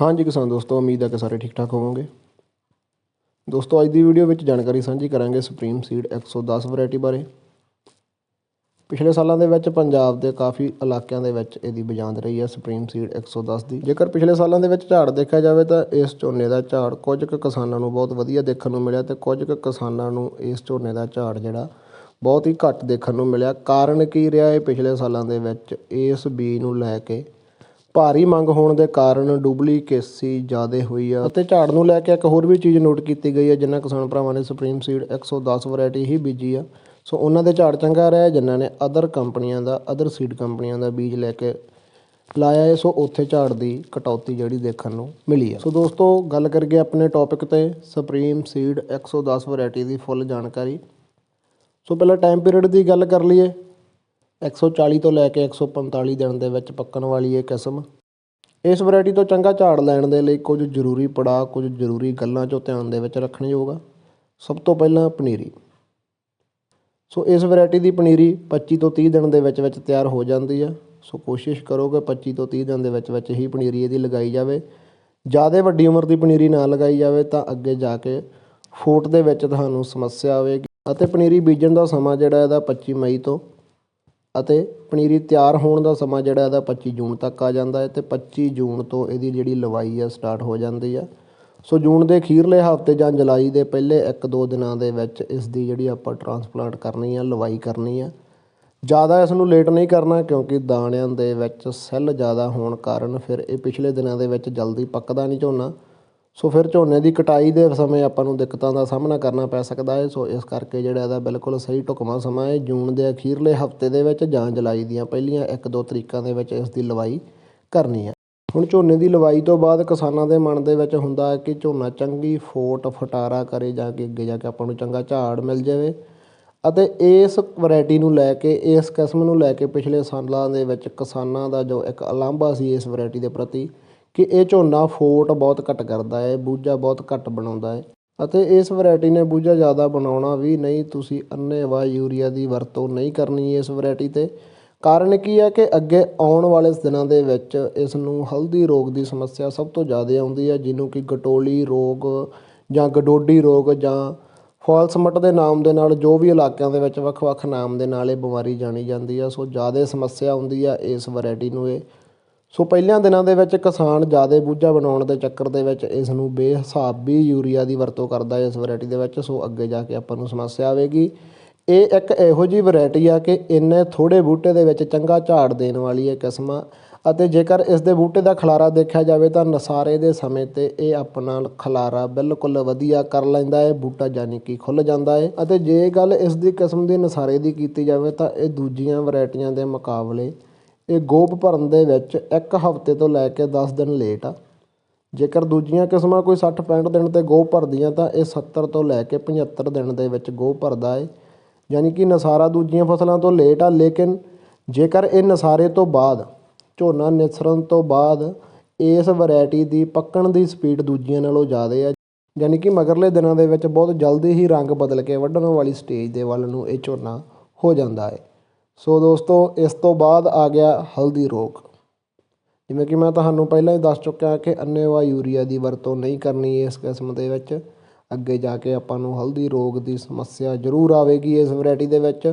ਹਾਂਜੀ ਕਿਸਾਨ ਦੋਸਤੋ, ਉਮੀਦ ਹੈ ਕਿ ਸਾਰੇ ਠੀਕ ਠਾਕ ਹੋਵੋਗੇ। ਦੋਸਤੋ, ਅੱਜ ਦੀ ਵੀਡੀਓ ਵਿੱਚ ਜਾਣਕਾਰੀ ਸਾਂਝੀ ਕਰਾਂਗੇ ਸੁਪਰੀਮ ਸੀਡ 110 ਵੈਰਾਈਟੀ ਬਾਰੇ। ਪਿਛਲੇ ਸਾਲਾਂ ਦੇ ਵਿੱਚ ਪੰਜਾਬ ਦੇ ਕਾਫੀ ਇਲਾਕਿਆਂ ਦੇ ਵਿੱਚ ਇਹਦੀ ਬਜਾਂਦ ਰਹੀ ਹੈ ਸੁਪਰੀਮ ਸੀਡ 110 ਦੀ। ਜੇਕਰ ਪਿਛਲੇ ਸਾਲਾਂ ਦੇ ਵਿੱਚ ਝਾੜ ਦੇਖਿਆ ਜਾਵੇ ਤਾਂ ਇਸ ਝੋਨੇ ਦਾ ਝਾੜ ਕੁਝ ਕੁ ਕਿਸਾਨਾਂ ਨੂੰ ਬਹੁਤ ਵਧੀਆ ਦੇਖਣ ਨੂੰ ਮਿਲਿਆ ਤੇ ਕੁਝ ਕੁ ਕਿਸਾਨਾਂ ਨੂੰ ਇਸ ਝੋਨੇ ਦਾ ਝਾੜ ਜਿਹੜਾ ਬਹੁਤ ਹੀ ਘੱਟ ਦੇਖਣ ਨੂੰ ਮਿਲਿਆ। ਕਾਰਨ ਕੀ ਰਿਹਾ ਇਹ ਪਿਛਲੇ ਸਾਲਾਂ ਦੇ ਵਿੱਚ? ਇਸ ਬੀ ਨੂੰ ਲੈ ਕੇ ਭਾਰੀ ਮੰਗ ਹੋਣ ਦੇ ਕਾਰਨ ਡੁਪਲੀਕੇਸੀ ਜ਼ਿਆਦਾ ਹੋਈ ਆ। ਅਤੇ ਝਾੜ ਨੂੰ ਲੈ ਕੇ ਇੱਕ ਹੋਰ ਵੀ ਚੀਜ਼ ਨੋਟ ਕੀਤੀ ਗਈ ਹੈ ਜਿਨ੍ਹਾਂ ਕਿਸਾਨ ਭਰਾਵਾਂ ਨੇ ਸੁਪਰੀਮ ਸੀਡ 110 ਵੈਰਾਈਟੀ ਹੀ ਬੀਜੀ ਆ। ਸੋ ਉਹਨਾਂ ਦੇ ਝਾੜ ਚੰਗਾ ਰਿਹਾ ਜਿਨ੍ਹਾਂ ਨੇ ਅਦਰ ਕੰਪਨੀਆਂ ਦਾ ਅਦਰ ਸੀਡ ਕੰਪਨੀਆਂ ਦਾ ਬੀਜ ਲੈ ਕੇ ਲਾਇਆ ਹੈ। ਸੋ ਉੱਥੇ ਝਾੜ ਦੀ ਕਟੌਤੀ ਜਿਹੜੀ ਦੇਖਣ ਨੂੰ ਮਿਲੀ ਆ। ਸੋ ਦੋਸਤੋ, ਗੱਲ ਕਰੀਏ ਆਪਣੇ ਟੌਪਿਕ ਤੇ ਸੁਪਰੀਮ ਸੀਡ 110 ਵੈਰਾਈਟੀ ਦੀ ਫੁੱਲ ਜਾਣਕਾਰੀ। ਸੋ ਪਹਿਲਾਂ ਟਾਈਮ ਪੀਰੀਅਡ ਦੀ ਗੱਲ ਕਰ ਲਈਏ। 140 ਤੋਂ ਲੈ ਕੇ 145 ਦਿਨ ਦੇ ਵਿੱਚ ਪੱਕਣ ਵਾਲੀ ਇਹ ਕਿਸਮ। ਇਸ ਵੈਰਾਈਟੀ ਤੋਂ ਚੰਗਾ ਝਾੜ ਲੈਣ ਦੇ ਲਈ ਕੁਝ ਜ਼ਰੂਰੀ ਪੜਾਅ, ਕੁਝ ਜ਼ਰੂਰੀ ਗੱਲਾਂ 'ਚੋਂ ਧਿਆਨ ਦੇ ਵਿੱਚ ਰੱਖਣ ਯੋਗ ਸਭ ਤੋਂ ਪਹਿਲਾਂ ਪਨੀਰੀ। ਸੋ ਇਸ ਵੈਰਾਈਟੀ ਦੀ ਪਨੀਰੀ 25 ਤੋਂ 30 ਦਿਨ ਦੇ ਵਿੱਚ ਵਿੱਚ ਤਿਆਰ ਹੋ ਜਾਂਦੀ ਆ। ਸੋ ਕੋਸ਼ਿਸ਼ ਕਰੋ ਕਿ 25 ਤੋਂ 30 ਦਿਨ ਦੇ ਵਿੱਚ ਵਿੱਚ ਹੀ ਪਨੀਰੀ ਇਹਦੀ ਲਗਾਈ ਜਾਵੇ। ਜ਼ਿਆਦਾ ਵੱਡੀ ਉਮਰ ਦੀ ਪਨੀਰੀ ਨਾ ਲਗਾਈ ਜਾਵੇ ਤਾਂ ਅੱਗੇ ਜਾ ਕੇ ਫੋਟ ਦੇ ਵਿੱਚ ਤੁਹਾਨੂੰ ਸਮੱਸਿਆ ਆਵੇਗੀ। ਅਤੇ ਪਨੀਰੀ ਬੀਜਣ ਦਾ ਸਮਾਂ ਜਿਹੜਾ ਇਹਦਾ 25 ਮਈ ਤੋਂ ਅਤੇ ਪਨੀਰੀ ਤਿਆਰ ਹੋਣ ਦਾ ਸਮਾਂ ਜਿਹੜਾ ਇਹਦਾ 25 ਜੂਨ ਤੱਕ ਆ ਜਾਂਦਾ ਹੈ ਤੇ 25 ਜੂਨ ਤੋਂ ਇਹਦੀ ਜਿਹੜੀ ਲਵਾਈ ਆ ਸਟਾਰਟ ਹੋ ਜਾਂਦੀ ਆ। ਸੋ ਜੂਨ ਦੇ ਅਖੀਰਲੇ ਹਫ਼ਤੇ ਜਾਂ ਜੁਲਾਈ ਦੇ ਪਹਿਲੇ 1-2 ਦਿਨਾਂ ਦੇ ਵਿੱਚ ਇਸ ਦੀ ਜਿਹੜੀ ਆਪਾਂ ਟਰਾਂਸਪਲਾਂਟ ਕਰਨੀ ਆ, ਲਵਾਈ ਕਰਨੀ ਆ। ਜ਼ਿਆਦਾ ਇਸ ਨੂੰ ਲੇਟ ਨਹੀਂ ਕਰਨਾ ਕਿਉਂਕਿ ਦਾਣਿਆਂ ਦੇ ਵਿੱਚ ਸੈੱਲ ਜ਼ਿਆਦਾ ਹੋਣ ਕਾਰਨ ਫਿਰ ਇਹ ਪਿਛਲੇ ਦਿਨਾਂ ਦੇ ਵਿੱਚ ਜਲਦੀ ਪੱਕਦਾ ਨਹੀਂ ਝੋਨਾ। ਸੋ ਫਿਰ ਝੋਨੇ ਦੀ ਕਟਾਈ ਦੇ ਸਮੇਂ ਆਪਾਂ ਨੂੰ ਦਿੱਕਤਾਂ ਦਾ ਸਾਹਮਣਾ ਕਰਨਾ ਪੈ ਸਕਦਾ ਹੈ। ਸੋ ਇਸ ਕਰਕੇ ਜਿਹੜਾ ਇਹਦਾ ਬਿਲਕੁਲ ਸਹੀ ਢੁਕਵਾਂ ਸਮਾਂ ਹੈ, ਜੂਨ ਦੇ ਅਖੀਰਲੇ ਹਫ਼ਤੇ ਦੇ ਵਿੱਚ ਜਾਂ ਜੁਲਾਈ ਦੀਆਂ ਪਹਿਲੀਆਂ 1-2 ਤਰੀਕਾਂ ਦੇ ਵਿੱਚ ਇਸ ਦੀ ਲਵਾਈ ਕਰਨੀ ਹੈ। ਹੁਣ ਝੋਨੇ ਦੀ ਲਵਾਈ ਤੋਂ ਬਾਅਦ ਕਿਸਾਨਾਂ ਦੇ ਮਨ ਦੇ ਵਿੱਚ ਹੁੰਦਾ ਹੈ ਕਿ ਝੋਨਾ ਚੰਗੀ ਫੋਟ ਫਟਾਰਾ ਕਰੇ ਜਾ ਕੇ ਅੱਗੇ ਜਾ ਕੇ ਆਪਾਂ ਨੂੰ ਚੰਗਾ ਝਾੜ ਮਿਲ ਜਾਵੇ ਅਤੇ ਇਸ ਵੈਰਾਈਟੀ ਨੂੰ ਲੈ ਕੇ, ਇਸ ਕਿਸਮ ਨੂੰ ਲੈ ਕੇ ਪਿਛਲੇ ਸਾਲਾਂ ਦੇ ਵਿੱਚ ਕਿਸਾਨਾਂ ਦਾ ਜੋ ਇੱਕ ਅਲਾਂਭਾ ਸੀ ਇਸ ਵੈਰਾਈਟੀ ਦੇ ਪ੍ਰਤੀ ਕਿ ਇਹ ਝੋਨਾ ਫੋਟ ਬਹੁਤ ਘੱਟ ਕਰਦਾ ਹੈ, ਬੂਝਾ ਬਹੁਤ ਘੱਟ ਬਣਾਉਂਦਾ ਹੈ ਅਤੇ ਇਸ ਵੈਰਾਈਟੀ ਨੇ ਬੂਝਾ ਜ਼ਿਆਦਾ ਬਣਾਉਣਾ ਵੀ ਨਹੀਂ, ਤੁਸੀਂ ਅੰਨੇਵਾਹ ਯੂਰੀਆ ਦੀ ਵਰਤੋਂ ਨਹੀਂ ਕਰਨੀ ਇਸ ਵੈਰਾਈਟੀ ਤੇ। ਕਾਰਨ ਕੀ ਹੈ ਕਿ ਅੱਗੇ ਆਉਣ ਵਾਲੇ ਦਿਨਾਂ ਦੇ ਵਿੱਚ ਇਸ ਨੂੰ ਹਲਦੀ ਰੋਗ ਦੀ ਸਮੱਸਿਆ ਸਭ ਤੋਂ ਜ਼ਿਆਦਾ ਆਉਂਦੀ ਹੈ, ਜਿਹਨੂੰ ਕਿ ਗਟੋਲੀ ਰੋਗ ਜਾਂ ਗਡੋਡੀ ਰੋਗ ਜਾਂ ਫਾਲਸਮਟ ਦੇ ਨਾਮ ਦੇ ਨਾਲ ਜੋ ਵੀ ਇਲਾਕਿਆਂ ਦੇ ਵਿੱਚ ਵੱਖ-ਵੱਖ ਨਾਮ ਦੇ ਨਾਲ ਇਹ ਬਿਮਾਰੀ ਜਾਣੀ ਜਾਂਦੀ ਆ ਸੋ ਜ਼ਿਆਦਾ ਸਮੱਸਿਆ ਆਉਂਦੀ ਆ ਇਸ ਵੈਰਾਈਟੀ ਨੂੰ ਇਹ ਸੋ ਪਹਿਲਿਆਂ ਦਿਨਾਂ ਦੇ ਵਿੱਚ ਕਿਸਾਨ ਜ਼ਿਆਦਾ ਬੂਝਾ ਬਣਾਉਣ ਦੇ ਚੱਕਰ ਦੇ ਵਿੱਚ ਇਸ ਨੂੰ ਬੇਹਿਸਾਬ ਯੂਰੀਆ ਦੀ ਵਰਤੋਂ ਕਰਦਾ ਹੈ ਇਸ ਵੈਰਾਈਟੀ ਦੇ ਵਿੱਚ। ਸੋ ਅੱਗੇ ਜਾ ਕੇ ਆਪਾਂ ਨੂੰ ਸਮੱਸਿਆ ਆਵੇਗੀ। ਇਹ ਇੱਕ ਇਹੋ ਜਿਹੀ ਵੈਰਾਈਟੀ ਆ ਕਿ ਇੰਨੇ ਥੋੜੇ ਬੂਟੇ ਦੇ ਵਿੱਚ ਚੰਗਾ ਝਾੜ ਦੇਣ ਵਾਲੀ ਹੈ ਕਿਸਮ ਆ। ਅਤੇ ਜੇਕਰ ਇਸ ਦੇ ਬੂਟੇ ਦਾ ਖਲਾਰਾ ਦੇਖਿਆ ਜਾਵੇ ਤਾਂ ਨਸਾਰੇ ਦੇ ਸਮੇਂ ਤੇ ਇਹ ਆਪਣਾ ਖਲਾਰਾ ਬਿਲਕੁਲ ਵਧੀਆ ਕਰ ਲੈਂਦਾ ਹੈ, ਬੂਟਾ ਯਾਨੀ ਕਿ ਖੁੱਲ ਜਾਂਦਾ ਹੈ। ਅਤੇ ਜੇ ਗੱਲ ਇਸ ਦੀ ਕਿਸਮ ਦੇ ਨਸਾਰੇ ਦੀ ਕੀਤੀ ਜਾਵੇ ਤਾਂ ਇਹ ਦੂਜੀਆਂ ਵੈਰਾਈਟੀਆਂ ਦੇ ਮੁਕਾਬਲੇ ਇਹ ਗੋਭ ਭਰਨ ਦੇ ਵਿੱਚ ਇੱਕ ਹਫ਼ਤੇ ਤੋਂ ਲੈ ਕੇ ਦਸ ਦਿਨ ਲੇਟ ਆ। ਜੇਕਰ ਦੂਜੀਆਂ ਕਿਸਮਾਂ ਕੋਈ 60 65 ਦਿਨ ਤੇ ਗੋਭ ਭਰਦੀਆਂ ਤਾਂ ਇਹ 70 ਤੋਂ ਲੈ ਕੇ 75 ਦਿਨ ਦੇ ਵਿੱਚ ਗੋਭ ਭਰਦਾ ਹੈ ਯਾਨੀ ਕਿ ਨਸਾਰਾ ਦੂਜੀਆਂ ਫਸਲਾਂ ਤੋਂ ਲੇਟ ਆ, ਲੇਕਿਨ ਜੇਕਰ ਇਹ ਨਸਾਰੇ ਤੋਂ ਬਾਅਦ, ਝੋਨਾ ਨਿਸਰਨ ਤੋਂ ਬਾਅਦ ਇਸ ਵੈਰਾਈਟੀ ਦੀ ਪੱਕਣ ਦੀ ਸਪੀਡ ਦੂਜੀਆਂ ਨਾਲੋਂ ਜ਼ਿਆਦਾ ਹੈ ਯਾਨੀ ਕਿ ਮਗਰਲੇ ਦਿਨਾਂ ਦੇ ਵਿੱਚ ਬਹੁਤ ਜਲਦੀ ਹੀ ਰੰਗ ਬਦਲ ਕੇ ਵੱਢਣ ਵਾਲੀ ਸਟੇਜ ਦੇ ਵੱਲ ਨੂੰ ਇਹ ਝੋਨਾ ਹੋ ਜਾਂਦਾ ਹੈ ਸੋ ਦੋਸਤੋ, ਇਸ ਤੋਂ ਬਾਅਦ ਆ ਗਿਆ ਹਲਦੀ ਰੋਗ। ਜਿਵੇਂ ਕਿ ਮੈਂ ਤੁਹਾਨੂੰ ਪਹਿਲਾਂ ਹੀ ਦੱਸ ਚੁੱਕਿਆ ਕਿ ਅੰਨੇਵਾਹ ਯੂਰੀਆ ਦੀ ਵਰਤੋਂ ਨਹੀਂ ਕਰਨੀ ਇਸ ਕਿਸਮ ਦੇ ਵਿੱਚ। ਅੱਗੇ ਜਾ ਕੇ ਆਪਾਂ ਨੂੰ ਹਲਦੀ ਰੋਗ ਦੀ ਸਮੱਸਿਆ ਜ਼ਰੂਰ ਆਵੇਗੀ ਇਸ ਵੈਰਾਈਟੀ ਦੇ ਵਿੱਚ।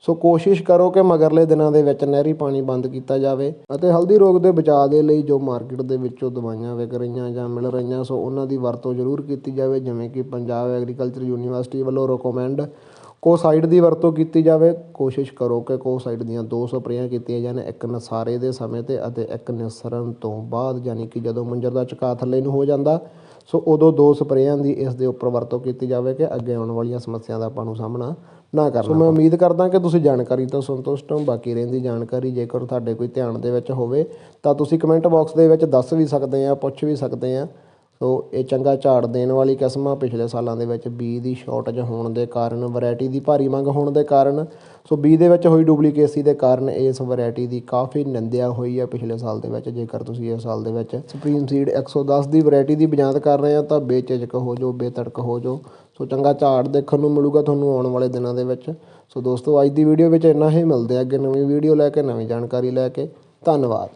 ਸੋ ਕੋਸ਼ਿਸ਼ ਕਰੋ ਕਿ ਮਗਰਲੇ ਦਿਨਾਂ ਦੇ ਵਿੱਚ ਨਹਿਰੀ ਪਾਣੀ ਬੰਦ ਕੀਤਾ ਜਾਵੇ ਅਤੇ ਹਲਦੀ ਰੋਗ ਦੇ ਬਚਾਅ ਦੇ ਲਈ ਜੋ ਮਾਰਕੀਟ ਦੇ ਵਿੱਚੋਂ ਦਵਾਈਆਂ ਵਿਕ ਰਹੀਆਂ ਜਾਂ ਮਿਲ ਰਹੀਆਂ, ਸੋ ਉਹਨਾਂ ਦੀ ਵਰਤੋਂ ਜ਼ਰੂਰ ਕੀਤੀ ਜਾਵੇ। ਜਿਵੇਂ ਕਿ ਪੰਜਾਬ ਐਗਰੀਕਲਚਰ ਯੂਨੀਵਰਸਿਟੀ ਵੱਲੋਂ ਰეკਮੈਂਡ ਕੋਸਾਈਡ ਦੀ ਵਰਤੋਂ ਕੀਤੀ ਜਾਵੇ ਕੋਸ਼ਿਸ਼ ਕਰੋ ਕਿ ਕੋਸਾਈਡ ਦੀਆਂ ਦੋ ਸਪਰੇਆਂ ਕੀਤੀਆਂ ਜਾਣ ਇੱਕ ਨਸਾਰੇ ਦੇ ਸਮੇਂ ਤੇ ਅਤੇ ਇੱਕ ਨਿਸਰਨ ਤੋਂ ਬਾਅਦ ਯਾਨੀ ਕਿ ਜਦੋਂ ਮੰਜਰ ਦਾ ਝੁਕਾਅ ਥੱਲੇ ਨੂੰ ਹੋ ਜਾਂਦਾ ਸੋ ਉਦੋਂ ਦੋ ਸਪਰੇਆਂ ਦੀ ਇਸ ਦੇ ਉੱਪਰ ਵਰਤੋਂ ਕੀਤੀ ਜਾਵੇ ਕਿ ਅੱਗੇ ਆਉਣ ਵਾਲੀਆਂ ਸਮੱਸਿਆਵਾਂ ਦਾ ਆਪਾਂ ਨੂੰ ਸਾਹਮਣਾ ਨਾ ਕਰਨਾ ਸੋ ਮੈਂ ਉਮੀਦ ਕਰਦਾ ਕਿ ਤੁਸੀਂ ਜਾਣਕਾਰੀ ਤੋਂ ਸੰਤੁਸ਼ਟ ਹੋ। ਬਾਕੀ ਰਹਿੰਦੀ ਜਾਣਕਾਰੀ ਜੇਕਰ ਤੁਹਾਡੇ ਕੋਈ ਧਿਆਨ ਦੇ ਵਿੱਚ ਹੋਵੇ ਤਾਂ ਤੁਸੀਂ ਕਮੈਂਟ ਬਾਕਸ ਦੇ ਵਿੱਚ ਦੱਸ ਵੀ ਸਕਦੇ ਆ ਪੁੱਛ ਵੀ ਸਕਦੇ ਆ। ਸੋ ਇਹ ਚੰਗਾ ਝਾੜ ਦੇਣ ਵਾਲੀ ਕਿਸਮ ਆ। ਪਿਛਲੇ ਸਾਲਾਂ ਦੇ ਵਿੱਚ ਬੀ ਦੀ ਸ਼ਾਰਟੇਜ ਹੋਣ ਦੇ ਕਾਰਨ ਵੈਰਾਈਟੀ ਦੀ ਭਾਰੀ ਮੰਗ ਹੋਣ ਦੇ ਕਾਰਨ, ਸੋ ਬੀ ਦੇ ਵਿੱਚ ਹੋਈ ਡੁਪਲੀਕੇਸੀ ਦੇ ਕਾਰਨ ਇਸ ਵੈਰਾਈਟੀ ਦੀ ਕਾਫੀ ਨਿੰਦਿਆ ਹੋਈ ਹੈ ਪਿਛਲੇ ਸਾਲ ਦੇ ਵਿੱਚ। ਜੇਕਰ ਤੁਸੀਂ ਇਸ ਸਾਲ ਦੇ ਵਿੱਚ ਸੁਪਰੀਮ ਸੀਡ 110 ਦੀ ਵੈਰਾਈਟੀ ਦੀ ਬਜਾਂਦ ਕਰ ਰਹੇ ਆ, ਤਾਂ ਬੇਚਿਜਕ ਹੋ ਜਾਓ, ਬੇਤੜਕ ਹੋ ਜਾਓ। ਸੋ ਚੰਗਾ ਝਾੜ ਦੇਖਣ ਨੂੰ ਮਿਲੂਗਾ ਤੁਹਾਨੂੰ ਆਉਣ ਵਾਲੇ ਦਿਨਾਂ ਦੇ ਵਿੱਚ। ਸੋ ਦੋਸਤੋ, ਅੱਜ ਦੀ ਵੀਡੀਓ ਵਿੱਚ ਇੰਨਾ ਹੀ। ਮਿਲਦੇ ਆ ਅੱਗੇ ਨਵੀਂ ਵੀਡੀਓ ਲੈ ਕੇ, ਨਵੀਂ ਜਾਣਕਾਰੀ ਲੈ ਕੇ। ਧੰਨਵਾਦ।